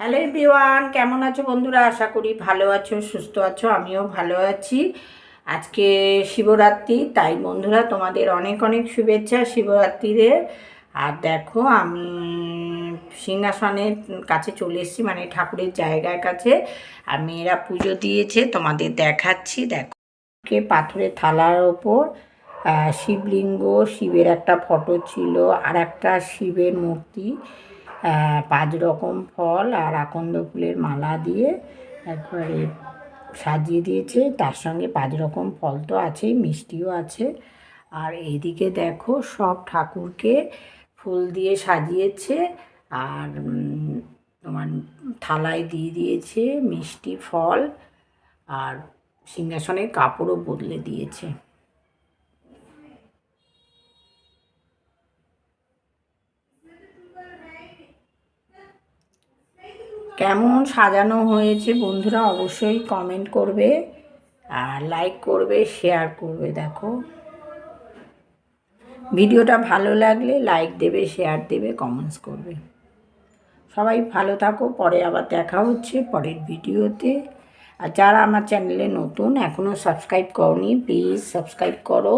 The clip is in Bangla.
হ্যালো বিওয়ান কেমন আছো বন্ধুরা? আশা করি ভালো আছো, সুস্থ আছো, আমিও ভালো আছি। আজকে শিবরাত্রি, তাই বন্ধুরা তোমাদের অনেক অনেক শুভেচ্ছা শিবরাত্রিরে আর দেখো, আমি সিংহাসনের কাছে চলে এসেছি মানে ঠাকুরের জায়গার কাছে। আর মেয়েরা পুজো দিয়েছে, তোমাদের দেখাচ্ছি। দেখো, কে পাথরের থালার ওপর শিবলিঙ্গ, শিবের একটা ফটো ছিল, আর একটা শিবের মূর্তি। পাঁচ রকম ফল আর আকন্দ ফুলের মালা দিয়ে একবারে সাজিয়ে দিয়েছে। তার সঙ্গে পাঁচ রকম ফল তো আছেই, মিষ্টিও আছে। আর এইদিকে দেখো সব ঠাকুরকে ফুল দিয়ে সাজিয়েছে আর তোমার থালায় দিয়ে দিয়েছে মিষ্টি ফল আর সিংহাসনের কাপড়ও বদলে দিয়েছে। কেমন সাজানো হয়েছে বন্ধুরা অবশ্যই কমেন্ট করবে আর লাইক করবে শেয়ার করবে, দেখো। ভিডিওটা ভালো লাগলে লাইক দেবে শেয়ার দেবে কমেন্টস করবে। সবাই ভালো থাকো, পরে আবার দেখা হচ্ছে পরের ভিডিওতে। আর যারা আমার চ্যানেলে নতুন এখনও সাবস্ক্রাইব করনি প্লিজ সাবস্ক্রাইব করো।